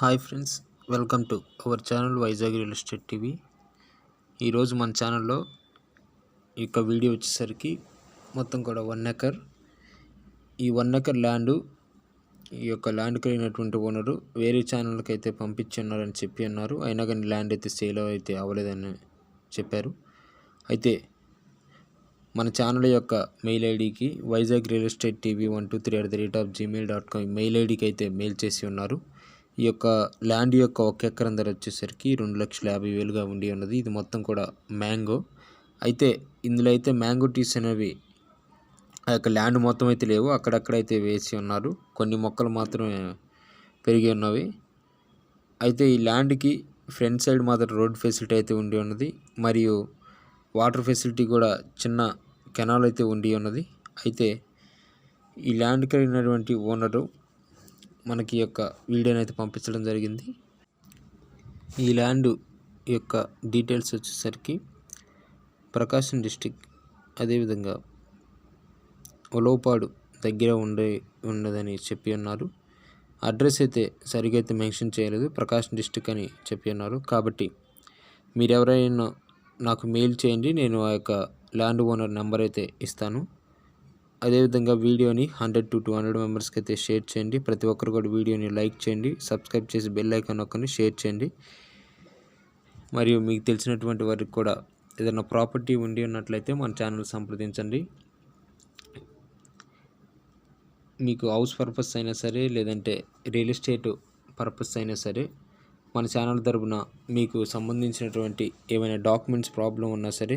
Hi friends welcome to our channel Vizag real estate TV. ఈరోజు మన ఛానల్లో ఈ యొక్క వీడియో వచ్చేసరికి మొత్తం కూడా వన్ ఎకర్. ఈ వన్ ఎకర్ ల్యాండ్ ఈ యొక్క ల్యాండ్ కలిగినటువంటి ఓనరు వేరే ఛానల్కి అయితే పంపించి ఉన్నారని చెప్పి ఉన్నారు అయినా కానీ ల్యాండ్ అయితే సేల్ అయితే అవ్వలేదని చెప్పారు. అయితే మన ఛానల్ యొక్క మెయిల్ ఐడికి Vizag real estate TV one two three at the rate of Gmail dot com mail ఐడికి అయితే మెయిల్ చేసి ఉన్నారు. ఈ యొక్క ల్యాండ్ యొక్క ఒక ఎకరం ధర వచ్చేసరికి రెండు లక్షల యాభై వేలుగా ఉండి ఉన్నది. ఇది మొత్తం కూడా మ్యాంగో. అయితే ఇందులో అయితే మ్యాంగో టీస్ అనేవి ఆ యొక్క ల్యాండ్ మొత్తం అయితే లేవు. అక్కడక్కడైతే వేసి ఉన్నారు. కొన్ని మొక్కలు మాత్రమే పెరిగి ఉన్నవి. అయితే ఈ ల్యాండ్కి ఫ్రంట్ సైడ్ మాత్రం రోడ్ ఫెసిలిటీ అయితే ఉండి ఉన్నది. మరియు వాటర్ ఫెసిలిటీ కూడా చిన్న కెనాల్ అయితే ఉండి ఉన్నది. అయితే ఈ ల్యాండ్ కలిగినటువంటి ఓనరు మనకి యొక్క వీడియోని అయితే పంపించడం జరిగింది. ఈ ల్యాండ్ యొక్క డీటెయిల్స్ వచ్చేసరికి ప్రకాశం డిస్టిక్ అదేవిధంగా ఒలోపాడు దగ్గర ఉండే ఉండదని చెప్పి ఉన్నారు అడ్రస్ అయితే సరిగా అయితే మెన్షన్ చేయలేదు. ప్రకాశం డిస్టిక్ అని చెప్పి ఉన్నారు కాబట్టి మీరు ఎవరైనా నాకు మెయిల్ చేయండి. నేను ఆ యొక్క ల్యాండ్ ఓనర్ నెంబర్ అయితే ఇస్తాను. అదేవిధంగా వీడియోని హండ్రెడ్ టు టూ హండ్రెడ్ మెంబర్స్కి అయితే షేర్ చేయండి. ప్రతి ఒక్కరు కూడా వీడియోని లైక్ చేయండి. సబ్స్క్రైబ్ చేసి బెల్ ఐకాన్ నొక్కని షేర్ చేయండి. మరియు మీకు తెలిసినటువంటి వారికి కూడా ఏదైనా ప్రాపర్టీ ఉండి ఉన్నట్లయితే మన ఛానల్ సంప్రదించండి. మీకు హౌస్ పర్పస్ అయినా సరే లేదంటే రియల్ ఎస్టేట్ పర్పస్ అయినా సరే మన ఛానల్ తరపున మీకు సంబంధించినటువంటి ఏమైనా డాక్యుమెంట్స్ ప్రాబ్లం ఉన్నా సరే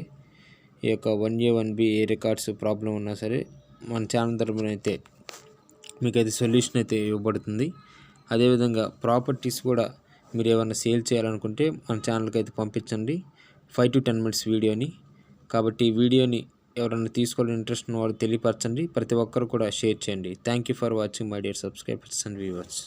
ఈ యొక్క one A one B A records problem ఉన్నా సరే మన ఛానల్ తరపున అయితే మీకు అయితే సొల్యూషన్ అయితే ఇవ్వబడుతుంది. అదేవిధంగా ప్రాపర్టీస్ కూడా మీరు ఏమైనా సేల్ చేయాలనుకుంటే మన ఛానల్కి అయితే పంపించండి. ఫైవ్ టు టెన్ మినిట్స్ వీడియోని. కాబట్టి ఈ వీడియోని ఎవరైనా తీసుకోవాలని ఇంట్రెస్ట్ ఉన్న వాళ్ళు తెలియపరచండి. ప్రతి ఒక్కరు కూడా షేర్ చేయండి. Thank you for watching my dear subscribers and viewers.